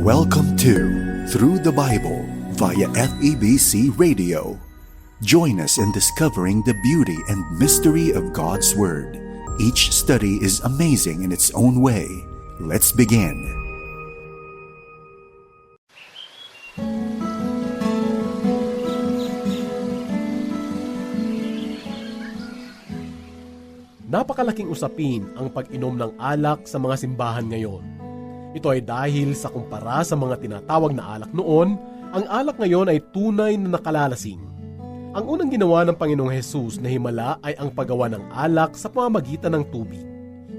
Welcome to Through the Bible via FEBC Radio. Join us in discovering the beauty and mystery of God's Word. Each study is amazing in its own way. Let's begin. Napakalaking usapin ang pag-inom ng alak sa mga simbahan ngayon. Ito ay dahil sa kumpara sa mga tinatawag na alak noon, ang alak ngayon ay tunay na nakalalasing. Ang unang ginawa ng Panginoong Hesus na himala ay ang paggawa ng alak sa pamamagitan ng tubig.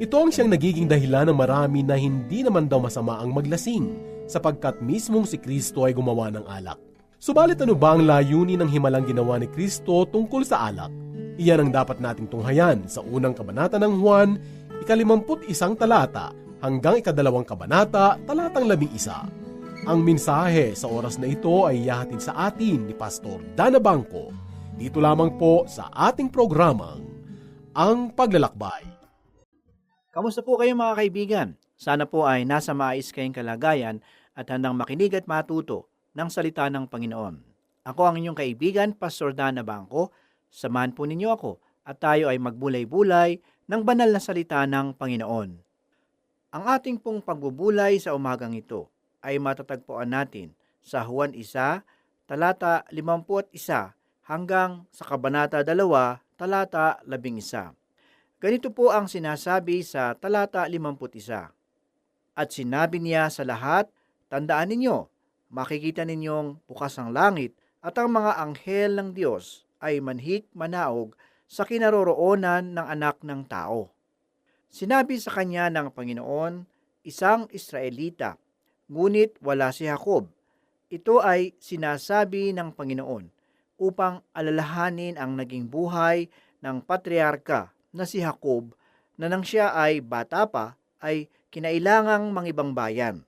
Ito ang siyang nagiging dahilan ng marami na hindi naman daw masama ang maglasing sapagkat mismong si Kristo ay gumawa ng alak. Subalit ano ba ang layunin ng himalang ginawa ni Kristo tungkol sa alak? Iyan ang dapat nating tunghayan sa unang kabanata ng Juan, ikalimamput isang talata hanggang ikadalawang kabanata, talatang labing isa. Ang mensahe sa oras na ito ay iyahatid sa atin ni Pastor Dana Bangko dito lamang po sa ating programang Ang Paglalakbay. Kamusta po kayo mga kaibigan? Sana po ay nasa maayos kayong kalagayan at handang makinig at matuto ng salita ng Panginoon. Ako ang inyong kaibigan, Pastor Dana Bangko. Samahan po ninyo ako at tayo ay magbulay-bulay ng banal na salita ng Panginoon. Ang ating pong pagbubulay sa umagang ito ay matatagpuan natin sa Juan 1, talata 51 hanggang sa Kabanata 2, talata 11. Ganito po ang sinasabi sa talata 51. At sinabi niya sa lahat, tandaan ninyo, makikita ninyong bukas ang langit at ang mga anghel ng Diyos ay manhik manaog sa kinaroroonan ng anak ng tao. Sinabi sa kanya ng Panginoon, isang Israelita, ngunit wala si Jacob. Ito ay sinasabi ng Panginoon upang alalahanin ang naging buhay ng patriarka na si Jacob na nang siya ay bata pa ay kinailangang mangibang bayan.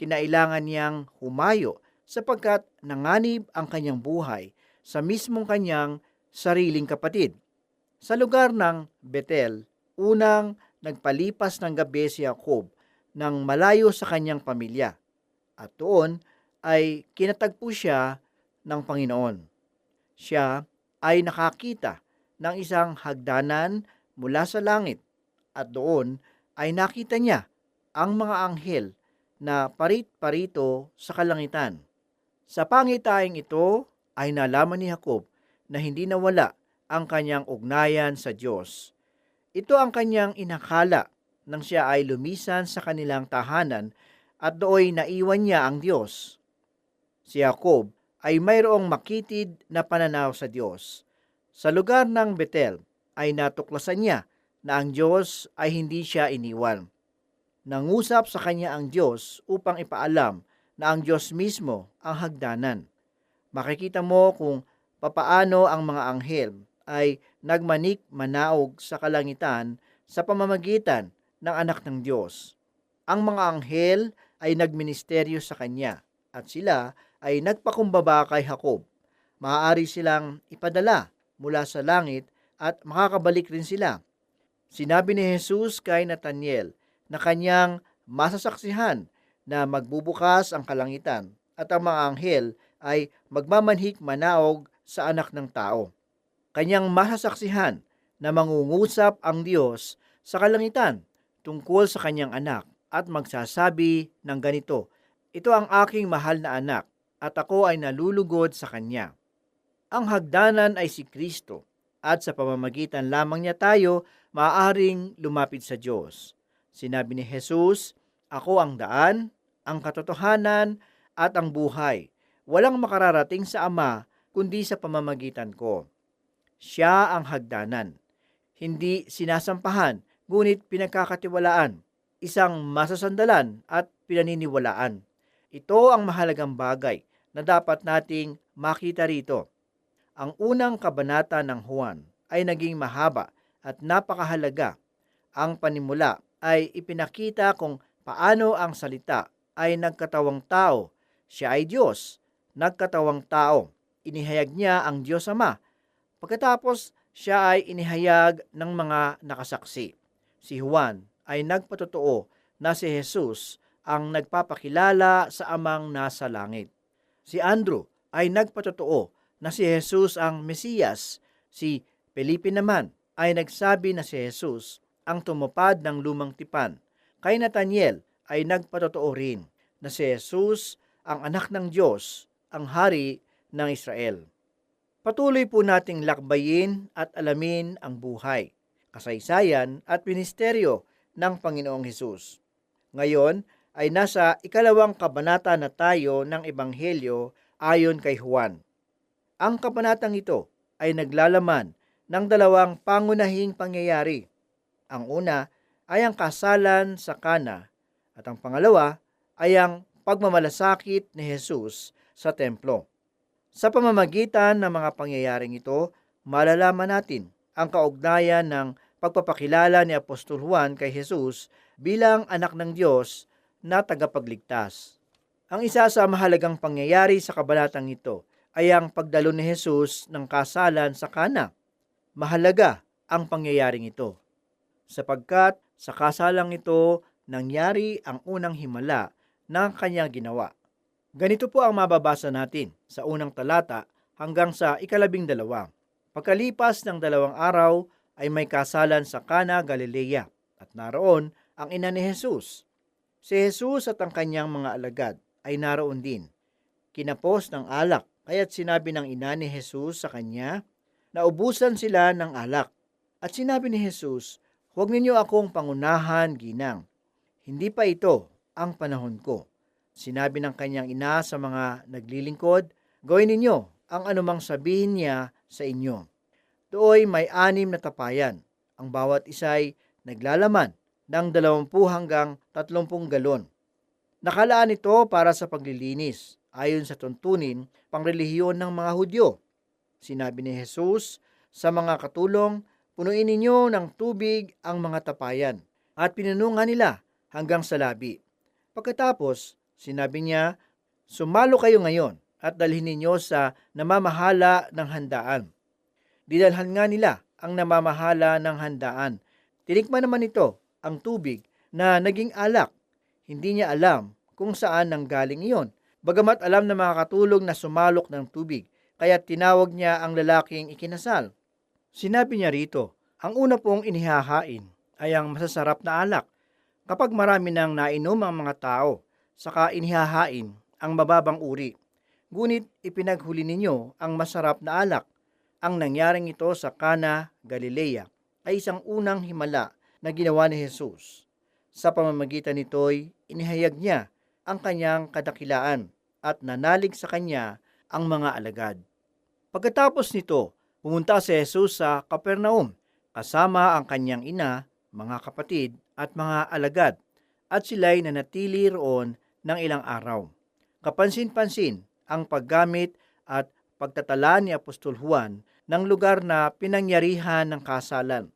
Kinailangan niyang humayo sapagkat nanganib ang kanyang buhay sa mismong kanyang sariling kapatid. Sa lugar ng Betel, unang nagpalipas ng gabi si Jacob nang malayo sa kanyang pamilya. At doon ay kinatagpo siya ng Panginoon. Siya ay nakakita ng isang hagdanan mula sa langit at doon ay nakita niya ang mga anghel na parit-parito sa kalangitan. Sa pangitaing ito ay nalaman ni Jacob na hindi nawala ang kanyang ugnayan sa Diyos. Ito ang kanyang inakala nang siya ay lumisan sa kanilang tahanan at dooy naiwan niya ang Diyos. Si Jacob ay mayroong makitid na pananaw sa Diyos. Sa lugar ng Betel ay natuklasan niya na ang Diyos ay hindi siya iniwan. Nangusap sa kanya ang Diyos upang ipaalam na ang Diyos mismo ang hagdanan. Makikita mo kung papaano ang mga anghel ay nagmanik manaog sa kalangitan sa pamamagitan ng anak ng Diyos. Ang mga anghel ay nagministeryo sa kanya at sila ay nagpakumbaba kay Jacob. Maaari silang ipadala mula sa langit at makakabalik rin sila. Sinabi ni Jesus kay Nathaniel na kanyang masasaksihan na magbubukas ang kalangitan at ang mga anghel ay magmamanhik manaog sa anak ng tao. Kanyang masasaksihan na mangungusap ang Diyos sa kalangitan tungkol sa kanyang anak at magsasabi ng ganito, Ito ang aking mahal na anak at ako ay nalulugod sa kanya. Ang hagdanan ay si Kristo at sa pamamagitan lamang niya tayo maaaring lumapit sa Diyos. Sinabi ni Jesus, Ako ang daan, ang katotohanan at ang buhay. Walang makararating sa Ama kundi sa pamamagitan ko. Siya ang hagdanan. Hindi sinasampahan, ngunit pinagkakatiwalaan, isang masasandalan at pinaniniwalaan. Ito ang mahalagang bagay na dapat nating makita rito. Ang unang kabanata ng Juan ay naging mahaba at napakahalaga. Ang panimula ay ipinakita kung paano ang salita ay nagkatawang tao. Siya ay Diyos, nagkatawang tao. Inihayag niya ang Diyos Ama. Pagkatapos, siya ay inihayag ng mga nakasaksi. Si Juan ay nagpatotoo na si Jesus ang nagpapakilala sa amang nasa langit. Si Andrew ay nagpatotoo na si Jesus ang Mesiyas. Si Felipe naman ay nagsabi na si Jesus ang tumupad ng lumang tipan. Kay Nathaniel ay nagpatotoo rin na si Jesus ang anak ng Diyos, ang hari ng Israel. Patuloy po nating lakbayin at alamin ang buhay, kasaysayan at ministeryo ng Panginoong Hesus. Ngayon ay nasa ikalawang kabanata na tayo ng Ebanghelyo ayon kay Juan. Ang kabanatang ito ay naglalaman ng dalawang pangunahing pangyayari. Ang una ay ang kasalan sa Kana at ang pangalawa ay ang pagmamalasakit ni Jesus sa templo. Sa pamamagitan ng mga pangyayaring ito, malalaman natin ang kaugnayan ng pagpapakilala ni Apostol Juan kay Jesus bilang anak ng Diyos na tagapagligtas. Ang isa sa mahalagang pangyayari sa kabanatang ito ay ang pagdalo ni Jesus ng kasalan sa Kana. Mahalaga ang pangyayaring ito sapagkat sa kasalang ito nangyari ang unang himala ng kanyang ginawa. Ganito po ang mababasa natin sa unang talata hanggang sa ikalabing dalawa. Pagkalipas ng dalawang araw ay may kasalan sa Kana, Galilea at naroon ang ina ni Jesus. Si Jesus at ang kanyang mga alagad ay naroon din. Kinapos ng alak kaya't sinabi ng ina ni Jesus sa kanya na ubusan sila ng alak. At sinabi ni Jesus, Huwag ninyo akong pangunahan, ginang. Hindi pa ito ang panahon ko. Sinabi ng kanyang ina sa mga naglilingkod, Gawin ninyo ang anumang sabihin niya sa inyo. Dooy may anim na tapayan. Ang bawat isa'y naglalaman ng 20 hanggang 30 galon. Nakalaan ito para sa paglilinis, ayon sa tuntunin pangrelihiyon ng mga Hudyo. Sinabi ni Jesus sa mga katulong, punuin ninyo ng tubig ang mga tapayan, at pinunungan nila hanggang sa labi. Pagkatapos, sinabi niya, sumalo kayo ngayon at dalhin ninyo sa namamahala ng handaan. Didalhan nga nila ang namamahala ng handaan. Tinikman naman ito ang tubig na naging alak. Hindi niya alam kung saan nanggaling iyon. Bagamat alam na makakatulong na sumalok ng tubig, kaya tinawag niya ang lalaking ikinasal. Sinabi niya rito, ang una pong inihahain ay ang masasarap na alak. Kapag marami nang nainom ang mga tao, saka inihahain ang mababang uri. Ngunit ipinaghuli ninyo ang masarap na alak. Ang nangyaring ito sa Kana, Galilea ay isang unang himala na ginawa ni Jesus. Sa pamamagitan nito'y inihayag niya ang kanyang kadakilaan at nanalig sa kanya ang mga alagad. Pagkatapos nito, pumunta si Jesus sa Capernaum kasama ang kanyang ina, mga kapatid at mga alagad at sila'y nanatili roon ng ilang araw. Kapansin-pansin ang paggamit at pagtatala ni Apostol Juan ng lugar na pinangyarihan ng kasalan.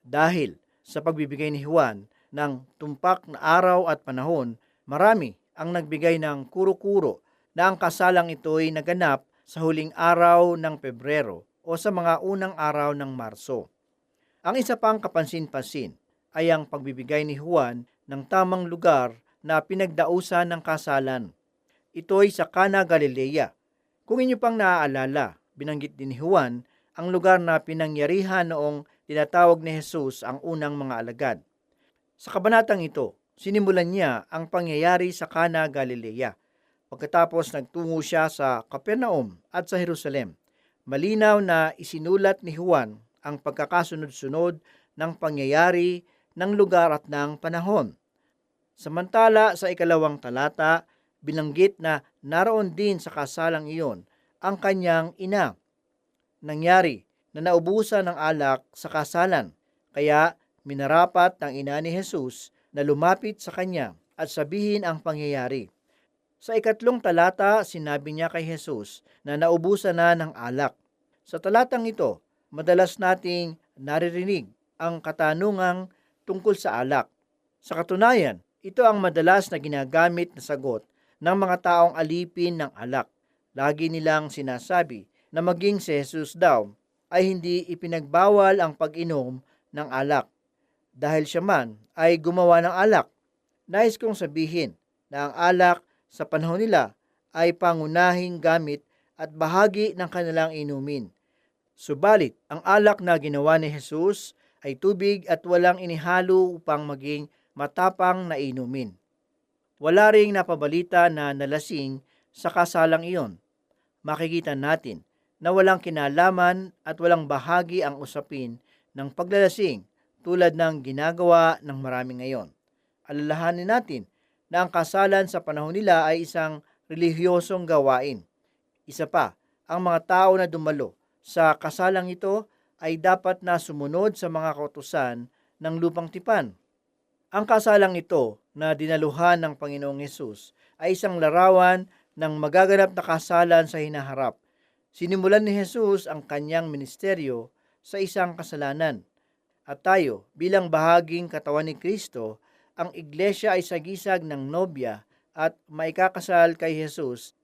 Dahil sa pagbibigay ni Juan ng tumpak na araw at panahon, marami ang nagbigay ng kuro-kuro na ang kasalang ito'y naganap sa huling araw ng Pebrero o sa mga unang araw ng Marso. Ang isa pang kapansin-pansin ay ang pagbibigay ni Juan ng tamang lugar na pinagdausan ng kasalan. Ito ay sa Cana, Galilea. Kung inyo pang naaalala, binanggit din ni Juan ang lugar na pinangyarihan noong tinatawag ni Jesus ang unang mga alagad. Sa kabanatang ito, sinimulan niya ang pangyayari sa Cana, Galilea. Pagkatapos nagtungo siya sa Capernaum at sa Jerusalem. Malinaw na isinulat ni Juan ang pagkakasunod-sunod ng pangyayari ng lugar at ng panahon. Samantala sa ikalawang talata, binanggit na naroon din sa kasalang iyon ang kanyang ina. Nangyari na naubusan ng alak sa kasalan, kaya minarapat ng ina ni Jesus na lumapit sa kanya at sabihin ang pangyayari. Sa ikatlong talata, sinabi niya kay Jesus na naubusan na ng alak. Sa talatang ito, madalas nating naririnig ang katanungang tungkol sa alak. Sa katunayan, ito ang madalas na ginagamit na sagot ng mga taong alipin ng alak. Lagi nilang sinasabi na maging si Jesus daw ay hindi ipinagbawal ang pag-inom ng alak dahil siya man ay gumawa ng alak. Nais kong sabihin na ang alak sa panahon nila ay pangunahing gamit at bahagi ng kanilang inumin. Subalit, ang alak na ginawa ni Jesus ay tubig at walang inihalo upang maging matapang na inumin. Wala ring napabalita na nalasing sa kasalang iyon. Makikita natin na walang kinalaman at walang bahagi ang usapin ng paglalasing tulad ng ginagawa ng marami ngayon. Alalahanin natin na ang kasalan sa panahon nila ay isang relihiyosong gawain. Isa pa, ang mga tao na dumalo sa kasalang ito ay dapat na sumunod sa mga kautusan ng lupang tipan. Ang kasalang ito na dinaluhan ng Panginoong Yesus ay isang larawan ng magaganap na kasalan sa hinaharap. Sinimulan ni Jesus ang kanyang ministeryo sa isang kasalanan. At tayo, bilang bahaging katawan ni Kristo, ang iglesia ay sagisag ng nobya at maikakasal kay Jesus.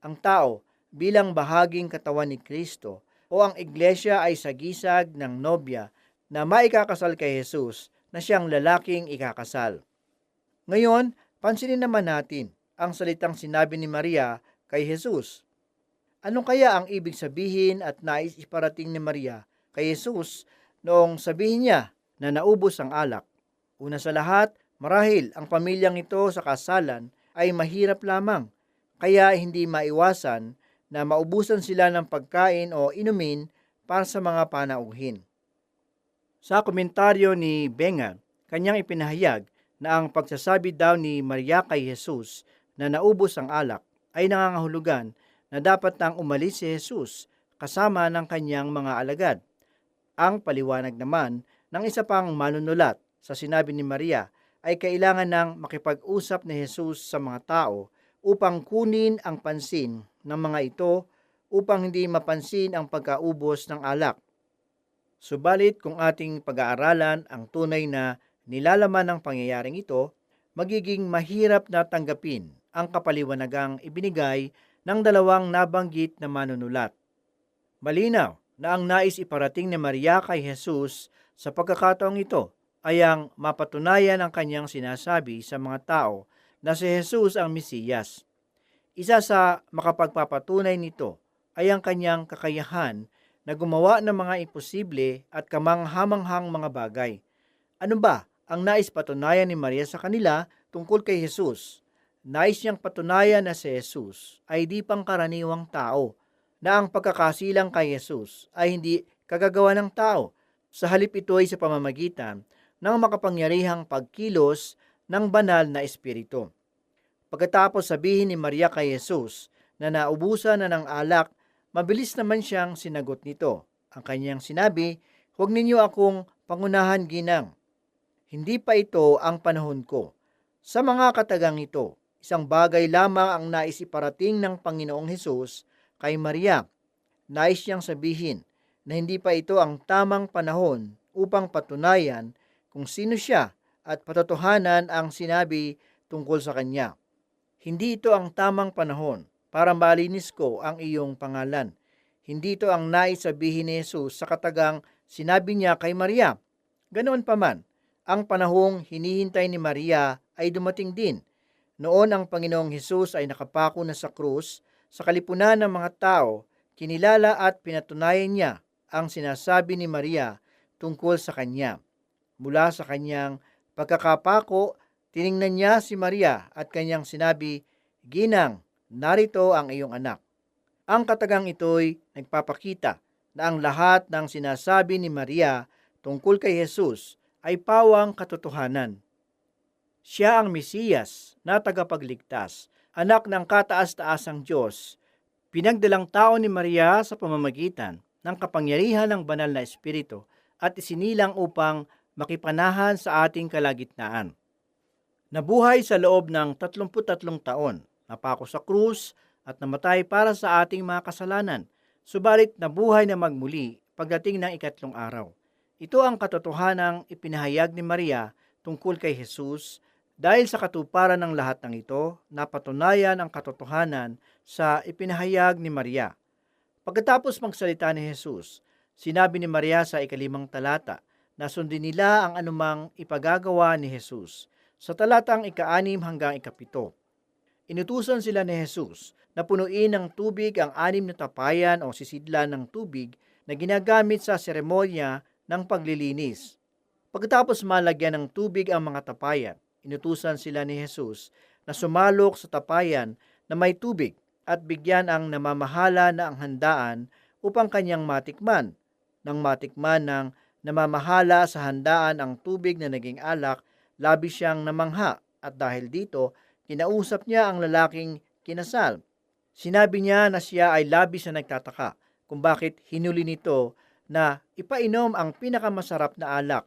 Ang tao, bilang bahaging katawan ni Kristo, o ang iglesia ay sagisag ng nobya na maikakasal kay Jesus na siyang lalaking ikakasal. Ngayon, pansinin naman natin ang salitang sinabi ni Maria kay Jesus. Ano kaya ang ibig sabihin at nais iparating ni Maria kay Jesus noong sabihin niya na naubos ang alak? Una sa lahat, marahil ang pamilyang ito sa kasalan ay mahirap lamang, kaya hindi maiwasan na maubusan sila ng pagkain o inumin para sa mga panauhin. Sa komentaryo ni Benga, kanyang ipinahayag na ang pagsasabi daw ni Maria kay Jesus na naubos ang alak ay nangangahulugan na dapat nang umalis si Jesus kasama ng kanyang mga alagad. Ang paliwanag naman ng isa pang manunulat sa sinabi ni Maria ay kailangan ng makipag-usap ni Jesus sa mga tao upang kunin ang pansin ng mga ito upang hindi mapansin ang pagkaubos ng alak. Subalit kung ating pag-aaralan ang tunay na nilalaman ng pangyayaring ito, magiging mahirap na tanggapin ang kapaliwanagang ibinigay ng dalawang nabanggit na manunulat. Malinaw na ang nais iparating ni Maria kay Jesus sa pagkakataong ito ay ang mapatunayan ang kanyang sinasabi sa mga tao na si Jesus ang Mesiyas. Isa sa makapagpapatunay nito ay ang kanyang kakayahan na gumawa ng mga imposible at kamanghamanghang mga bagay. Ano ba ang nais patunayan ni Maria sa kanila tungkol kay Jesus? Nais niyang patunayan na si Jesus ay di pangkaraniwang tao, na ang pagkakasilang kay Jesus ay hindi kagagawa ng tao. Sa halip ito ay sa pamamagitan ng makapangyarihang pagkilos ng banal na espiritu. Pagkatapos sabihin ni Maria kay Jesus na naubusan na ng alak, mabilis naman siyang sinagot nito. Ang kanyang sinabi, Huwag ninyo akong pangunahan ginang. Hindi pa ito ang panahon ko. Sa mga katagang ito, isang bagay lamang ang nais iparating ng Panginoong Hesus kay Maria. Nais niyang sabihin na hindi pa ito ang tamang panahon upang patunayan kung sino siya at patotohanan ang sinabi tungkol sa kanya. Hindi ito ang tamang panahon para malinis ko ang iyong pangalan. Hindi ito ang nais sabihin ni Jesus sa katagang sinabi niya kay Maria. Ganoon pa man, ang panahong hinihintay ni Maria ay dumating din. Noon ang Panginoong Hesus ay nakapako na sa krus, sa kalipunan ng mga tao, kinilala at pinatunayan niya ang sinasabi ni Maria tungkol sa kanya. Mula sa kanyang pagkakapako, tiningnan niya si Maria at kanyang sinabi, Ginang, narito ang iyong anak. Ang katagang ito'y nagpapakita na ang lahat ng sinasabi ni Maria tungkol kay Jesus ay pawang katotohanan. Siya ang Mesiyas na tagapagligtas, anak ng kataas-taasang Diyos, pinagdalang tao ni Maria sa pamamagitan ng kapangyarihan ng banal na Espiritu at isinilang upang makipanahan sa ating kalagitnaan. Nabuhay sa loob ng 33 taon, napako sa krus at namatay para sa ating mga kasalanan, subalit nabuhay na magmuli pagdating ng ikatlong araw. Ito ang katotohanang ipinahayag ni Maria tungkol kay Jesus dahil sa katuparan ng lahat ng ito, napatunayan ang katotohanan sa ipinahayag ni Maria. Pagkatapos magsalita ni Jesus, sinabi ni Maria sa ikalimang talata na sundin nila ang anumang ipagagawa ni Jesus. Sa talatang ika-anim hanggang ikapito, inutusan sila ni Jesus na punuin ng tubig ang anim na tapayan o sisidlan ng tubig na ginagamit sa seremonya ng paglilinis. Pagkatapos malagyan ng tubig ang mga tapayan, inutusan sila ni Jesus na sumalok sa tapayan na may tubig at bigyan ang namamahala na ang handaan upang kanyang matikman. Nang matikman ng namamahala sa handaan ang tubig na naging alak, labis siyang namangha at dahil dito, kinausap niya ang lalaking kinasal. Sinabi niya na siya ay labis na nagtataka kung bakit hinuli nito na ipainom ang pinakamasarap na alak.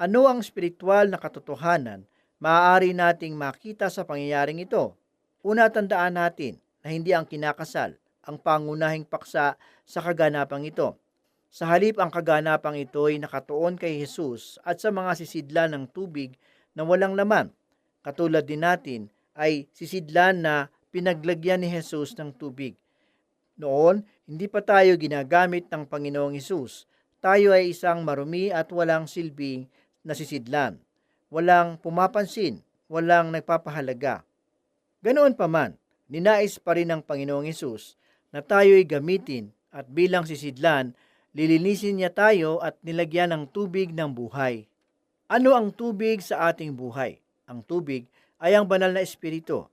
Ano ang spiritual na katotohanan maaari nating makita sa pangyayaring ito? Una tandaan natin na hindi ang kinakasal ang pangunahing paksa sa kaganapang ito. Sa halip ang kaganapang ito ay nakatuon kay Jesus at sa mga sisidlan ng tubig na walang laman. Katulad din natin ay sisidlan na pinaglagyan ni Jesus ng tubig. Noon, hindi pa tayo ginagamit ng Panginoong Hesus. Tayo ay isang marumi at walang silbing nasisidlan. Walang pumapansin, walang nagpapahalaga. Ganoon pa man, ninais pa rin ng Panginoong Hesus na tayo'y gamitin at bilang sisidlan, lilinisin niya tayo at nilagyan ng tubig ng buhay. Ano ang tubig sa ating buhay? Ang tubig ay ang banal na espiritu.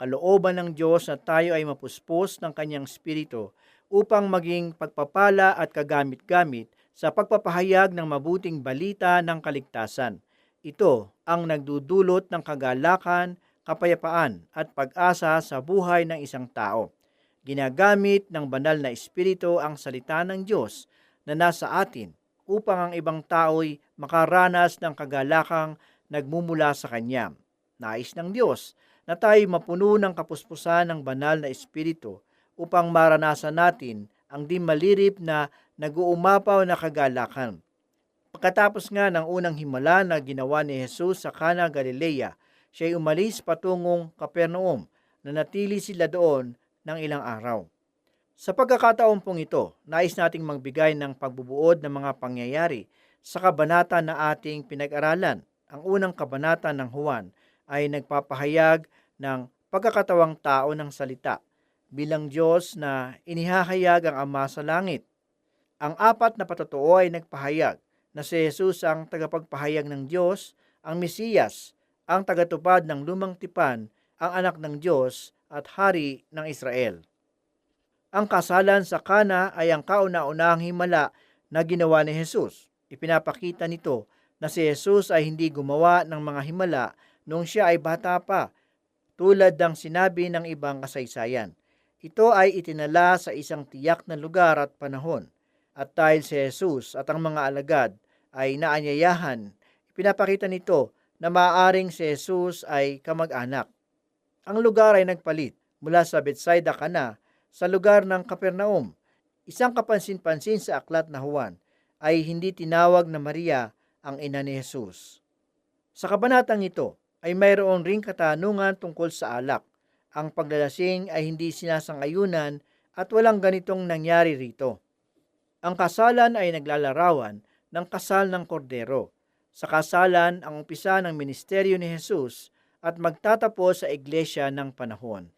Kalooban ng Diyos na tayo ay mapuspos ng kanyang espiritu upang maging pagpapala at kagamit-gamit sa pagpapahayag ng mabuting balita ng kaligtasan. Ito ang nagdudulot ng kagalakan, kapayapaan at pag-asa sa buhay ng isang tao. Ginagamit ng banal na espiritu ang salita ng Diyos na nasa atin upang ang ibang tao'y makaranas ng kagalakang nagmumula sa Kanya. Nais ng Diyos na tayo mapuno ng kapuspusan ng banal na espiritu upang maranasan natin ang di malirip na nag-uumapaw na kagalakan. Pagkatapos nga ng unang himala na ginawa ni Jesus sa Cana Galilea, siya ay umalis patungong Kapernaum na natili sila doon ng ilang araw. Sa pagkakataon pong ito, nais nating magbigay ng pagbubuod ng mga pangyayari sa kabanata na ating pinag-aralan. Ang unang kabanata ng Juan ay nagpapahayag ng pagkakatawang tao ng salita bilang Diyos na inihahayag ang Ama sa langit. Ang apat na patotoo ay nagpahayag na si Jesus ang tagapagpahayag ng Diyos, ang Mesiyas, ang tagatupad ng lumang tipan, ang anak ng Diyos at hari ng Israel. Ang kasalan sa Kana ay ang kauna-unahang himala na ginawa ni Jesus. Ipinapakita nito na si Jesus ay hindi gumawa ng mga himala nung siya ay bata pa, tulad ng sinabi ng ibang kasaysayan. Ito ay itinala sa isang tiyak na lugar at panahon. At dahil si Jesus at ang mga alagad ay naanyayahan, ipinapakita nito na maaaring si Jesus ay kamag-anak. Ang lugar ay nagpalit mula sa Bethsaida Kana sa lugar ng Kapernaum. Isang kapansin-pansin sa aklat na Juan ay hindi tinawag na Maria ang ina ni Jesus. Sa kabanatang ito ay mayroon ring katanungan tungkol sa alak. Ang paglalasing ay hindi sinasangayunan at walang ganitong nangyari rito. Ang kasalan ay naglalarawan ng kasal ng kordero. Sa kasalan ang umpisa ng ministeryo ni Jesus at magtatapos sa iglesia ng panahon.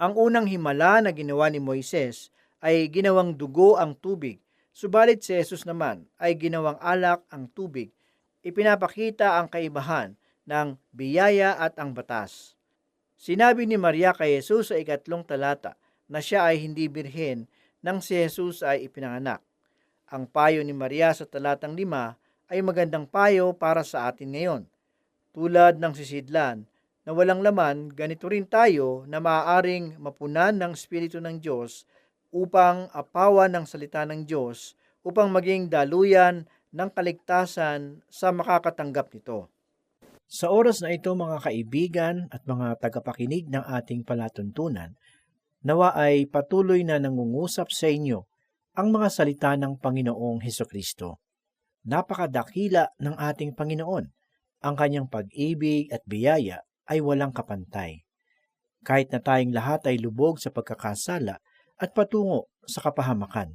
Ang unang himala na ginawa ni Moises ay ginawang dugo ang tubig, subalit si Jesus naman ay ginawang alak ang tubig. Ipinapakita ang kaibahan ng biyaya at ang batas. Sinabi ni Maria kay Jesus sa ikatlong talata na siya ay hindi birhen nang si Jesus ay ipinanganak. Ang payo ni Maria sa talatang lima ay magandang payo para sa atin ngayon. Tulad ng sisidlan, na walang laman, ganito rin tayo na maaaring mapunan ng Espiritu ng Diyos upang apawan ng salita ng Diyos upang maging daluyan ng kaligtasan sa makakatanggap nito. Sa oras na ito mga kaibigan at mga tagapakinig ng ating palatuntunan, nawa ay patuloy na nangungusap sa inyo ang mga salita ng Panginoong Heso Kristo. Napakadakila ng ating Panginoon, ang kanyang pag-ibig at biyaya ay walang kapantay. Kahit na tayong lahat ay lubog sa pagkakasala at patungo sa kapahamakan.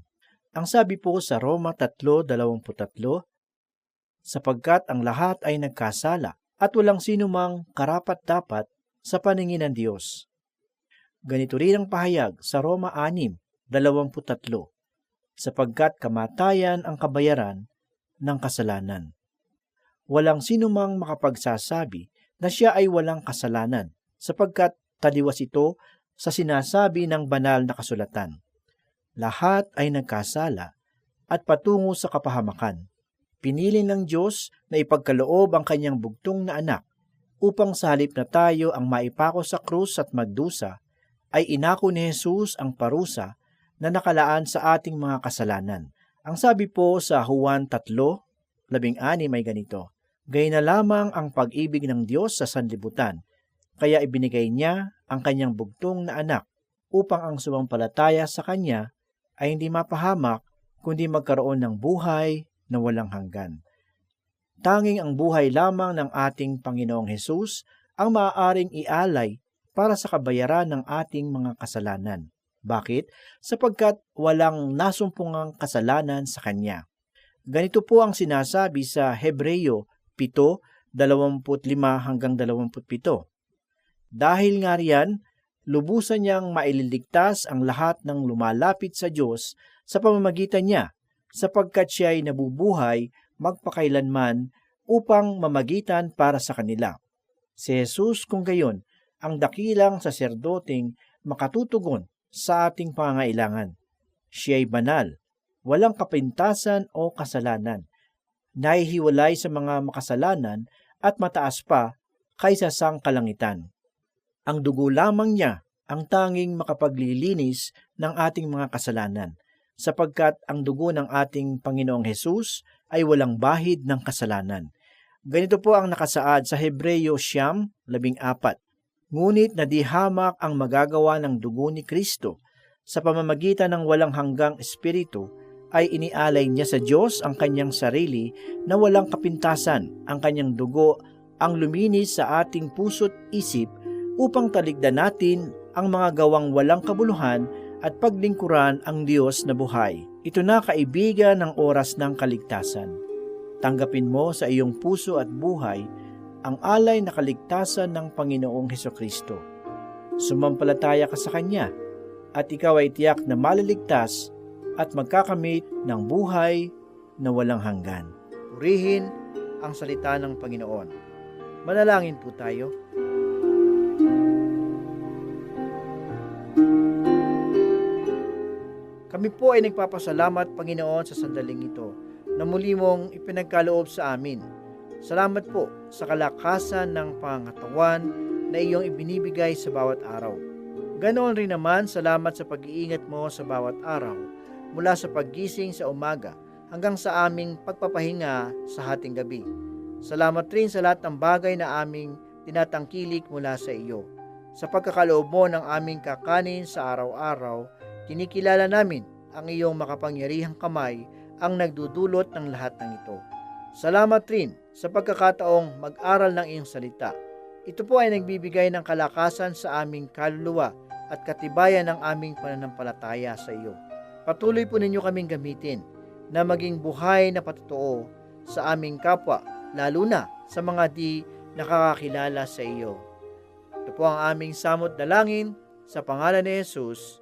Ang sabi po sa Roma 3.23, sapagkat ang lahat ay nagkasala at walang sino mang karapat-dapat sa paningin ng Diyos. Ganito rin ang pahayag sa Roma 6:23 sapagkat kamatayan ang kabayaran ng kasalanan. Walang sinumang makapagsasabi na siya ay walang kasalanan sapagkat taliwas ito sa sinasabi ng banal na kasulatan. Lahat ay nagkasala at patungo sa kapahamakan. Pinili ng Diyos na ipagkaloob ang kanyang bugtong na anak upang sa halip na tayo ang maipako sa krus at magdusa, ay inako ni Jesus ang parusa na nakalaan sa ating mga kasalanan. Ang sabi po sa Juan 3:16 may ganito, Gay na lamang ang pag-ibig ng Diyos sa sanlibutan, kaya ibinigay niya ang kanyang bugtong na anak upang ang sumampalataya sa kanya ay hindi mapahamak kundi magkaroon ng buhay na walang hanggan. Tanging ang buhay lamang ng ating Panginoong Hesus ang maaaring ialay para sa kabayaran ng ating mga kasalanan. Bakit? Sapagkat walang nasumpungang kasalanan sa Kanya. Ganito po ang sinasabi sa Hebreyo 7:25 hanggang 27. Dahil nga riyan, lubusan niyang maililigtas ang lahat ng lumalapit sa Diyos sa pamamagitan niya, sapagkat siya ay nabubuhay magpakailanman upang mamagitan para sa kanila. Si Jesus kung gayon, ang dakilang saserdoting makatutugon sa ating pangailangan. Siya ay banal, walang kapintasan o kasalanan, nahihiwalay sa mga makasalanan at mataas pa kaysa sang kalangitan. Ang dugo lamang niya ang tanging makapaglilinis ng ating mga kasalanan, sapagkat ang dugo ng ating Panginoong Hesus ay walang bahid ng kasalanan. Ganito po ang nakasaad sa Hebreyo Siyam, labing apat. Ngunit nadihamak ang magagawa ng dugo ni Kristo sa pamamagitan ng walang hanggang espiritu ay inialay niya sa Diyos ang kanyang sarili na walang kapintasan, ang kanyang dugo ang luminis sa ating puso't isip upang taligdan natin ang mga gawang walang kabuluhan at paglingkuran ang Diyos na buhay. Ito na kaibigan ng oras ng kaligtasan. Tanggapin mo sa iyong puso at buhay ang alay na kaligtasan ng Panginoong Heso Kristo. Sumampalataya ka sa Kanya at ikaw ay tiyak na maliligtas at magkakamit ng buhay na walang hanggan. Purihin ang salita ng Panginoon. Manalangin po tayo. Kami po ay nagpapasalamat, Panginoon, sa sandaling ito na muli mong ipinagkaloob sa amin. Salamat po sa kalakasan ng pangatawan na iyong ibinibigay sa bawat araw. Ganoon rin naman, salamat sa pag-iingat mo sa bawat araw mula sa paggising sa umaga hanggang sa aming pagpapahinga sa hating gabi. Salamat rin sa lahat ng bagay na aming tinatangkilik mula sa iyo. Sa pagkakaloob mo ng aming kakanin sa araw-araw, kinikilala namin ang iyong makapangyarihang kamay ang nagdudulot ng lahat ng ito. Salamat rin sa pagkakataong mag-aral ng iyong salita. Ito po ay nagbibigay ng kalakasan sa aming kaluluwa at katibayan ng aming pananampalataya sa iyo. Patuloy po ninyo kaming gamitin na maging buhay na patotoo sa aming kapwa, lalo na sa mga di nakakakilala sa iyo. Ito po ang aming samot dalangin sa pangalan ni Jesus.